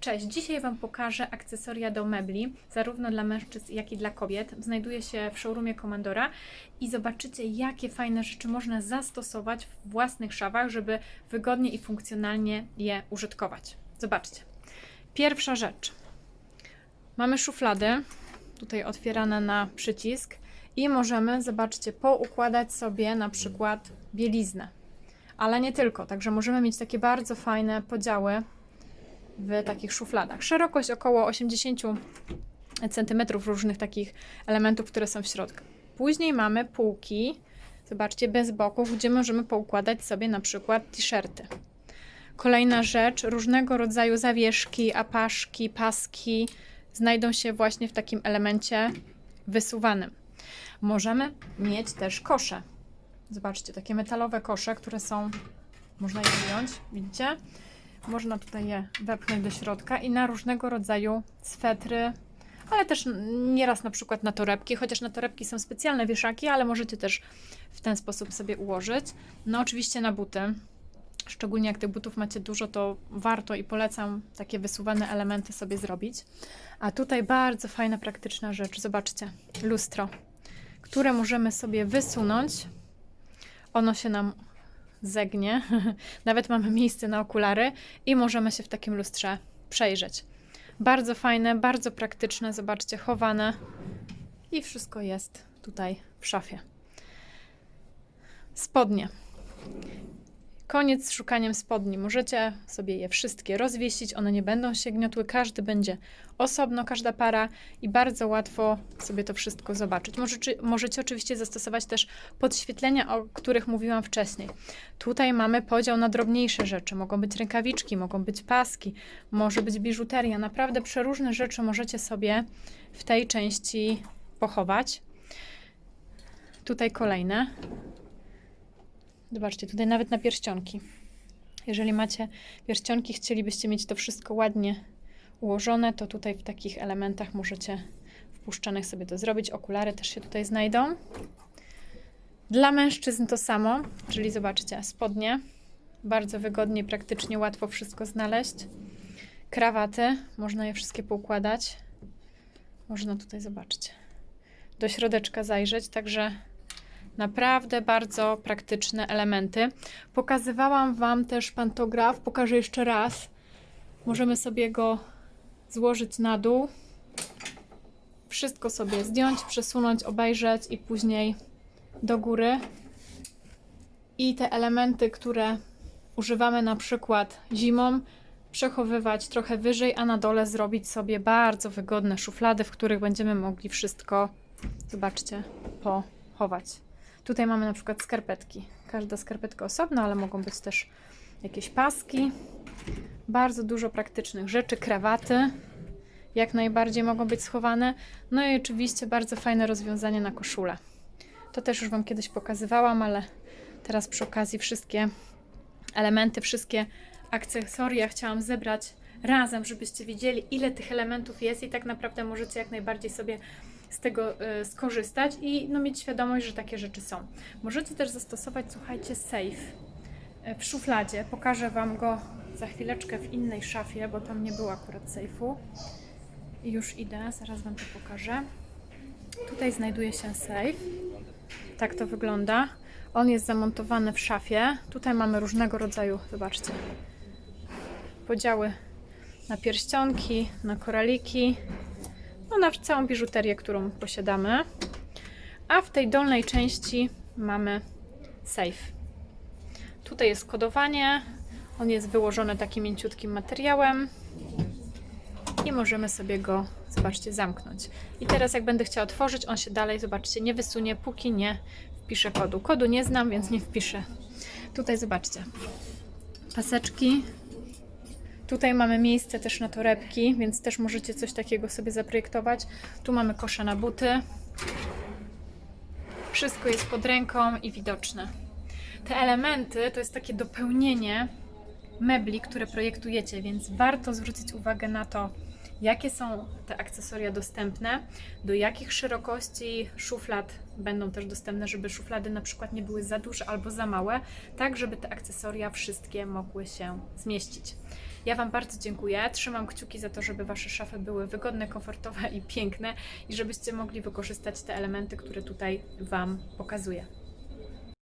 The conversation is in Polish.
Cześć, dzisiaj Wam pokażę akcesoria do mebli, zarówno dla mężczyzn, jak i dla kobiet. Znajduje się w showroomie Komandora i zobaczycie, jakie fajne rzeczy można zastosować w własnych szafach, żeby wygodnie i funkcjonalnie je użytkować. Zobaczcie. Pierwsza rzecz. Mamy szuflady, tutaj otwierane na przycisk i możemy, zobaczcie, poukładać sobie na przykład bieliznę. Ale nie tylko, także możemy mieć takie bardzo fajne podziały w takich szufladach. Szerokość około 80 cm różnych takich elementów, które są w środku. Później mamy półki, zobaczcie, bez boków, gdzie możemy poukładać sobie na przykład t-shirty. Kolejna rzecz, różnego rodzaju zawieszki, apaszki, paski znajdą się właśnie w takim elemencie wysuwanym. Możemy mieć też kosze. Zobaczcie, takie metalowe kosze, które są, można je wyjąć, widzicie? Można tutaj je wepchnąć do środka i na różnego rodzaju swetry, ale też nieraz na przykład na torebki, chociaż na torebki są specjalne wieszaki, ale możecie też w ten sposób sobie ułożyć. No oczywiście na buty. Szczególnie jak tych butów macie dużo, to warto i polecam takie wysuwane elementy sobie zrobić. A tutaj bardzo fajna, praktyczna rzecz. Zobaczcie, lustro, które możemy sobie wysunąć. Ono się nam zegnie. Nawet mamy miejsce na okulary i możemy się w takim lustrze przejrzeć. Bardzo fajne, bardzo praktyczne. Zobaczcie, chowane i wszystko jest tutaj w szafie. Spodnie. Koniec z szukaniem spodni. Możecie sobie je wszystkie rozwiesić, one nie będą się gniotły, każdy będzie osobno, każda para i bardzo łatwo sobie to wszystko zobaczyć. Możecie, możecie oczywiście zastosować też podświetlenia, o których mówiłam wcześniej. Tutaj mamy podział na drobniejsze rzeczy. Mogą być rękawiczki, mogą być paski, może być biżuteria. Naprawdę przeróżne rzeczy możecie sobie w tej części pochować. Tutaj kolejne. Zobaczcie, tutaj nawet na pierścionki. Jeżeli macie pierścionki, chcielibyście mieć to wszystko ładnie ułożone, to tutaj w takich elementach możecie wpuszczanych sobie to zrobić. Okulary też się tutaj znajdą. Dla mężczyzn to samo, czyli zobaczcie, spodnie. Bardzo wygodnie, praktycznie łatwo wszystko znaleźć. Krawaty, można je wszystkie poukładać. Można tutaj, zobaczcie, do środeczka zajrzeć, także Naprawdę bardzo praktyczne elementy. Pokazywałam Wam też pantograf, pokażę jeszcze raz. Możemy sobie go złożyć na dół. Wszystko sobie zdjąć, przesunąć, obejrzeć i później do góry. I te elementy, które używamy na przykład zimą, przechowywać trochę wyżej, a na dole zrobić sobie bardzo wygodne szuflady, w których będziemy mogli wszystko, zobaczcie, pochować. Tutaj mamy na przykład skarpetki. Każda skarpetka osobno, ale mogą być też jakieś paski. Bardzo dużo praktycznych rzeczy, krawaty. Jak najbardziej mogą być schowane. No i oczywiście bardzo fajne rozwiązanie na koszulę. To też już Wam kiedyś pokazywałam, ale teraz przy okazji wszystkie elementy, wszystkie akcesoria chciałam zebrać razem, żebyście wiedzieli, ile tych elementów jest i tak naprawdę możecie jak najbardziej sobie z tego y, skorzystać i no, mieć świadomość, że takie rzeczy są. Możecie też zastosować, słuchajcie, safe y, w szufladzie. Pokażę Wam go za chwileczkę w innej szafie, bo tam nie było akurat sejfu. Już idę, zaraz Wam to pokażę. Tutaj znajduje się safe. Tak to wygląda. On jest zamontowany w szafie. Tutaj mamy różnego rodzaju, zobaczcie, podziały na pierścionki, na koraliki, na całą biżuterię, którą posiadamy. A w tej dolnej części mamy safe. Tutaj jest kodowanie. On jest wyłożony takim mięciutkim materiałem i możemy sobie go, zobaczcie, zamknąć. I teraz jak będę chciała otworzyć, on się dalej, zobaczcie, nie wysunie, póki nie wpiszę kodu. Kodu nie znam, więc nie wpiszę. Tutaj zobaczcie, paseczki Tutaj mamy miejsce też na torebki, więc też możecie coś takiego sobie zaprojektować. Tu mamy kosze na buty. Wszystko jest pod ręką i widoczne. Te elementy to jest takie dopełnienie mebli, które projektujecie, więc warto zwrócić uwagę na to, jakie są te akcesoria dostępne, do jakich szerokości szuflad będą też dostępne, żeby szuflady na przykład nie były za duże albo za małe, tak żeby te akcesoria wszystkie mogły się zmieścić. Ja Wam bardzo dziękuję. Trzymam kciuki za to, żeby Wasze szafy były wygodne, komfortowe i piękne i żebyście mogli wykorzystać te elementy, które tutaj Wam pokazuję.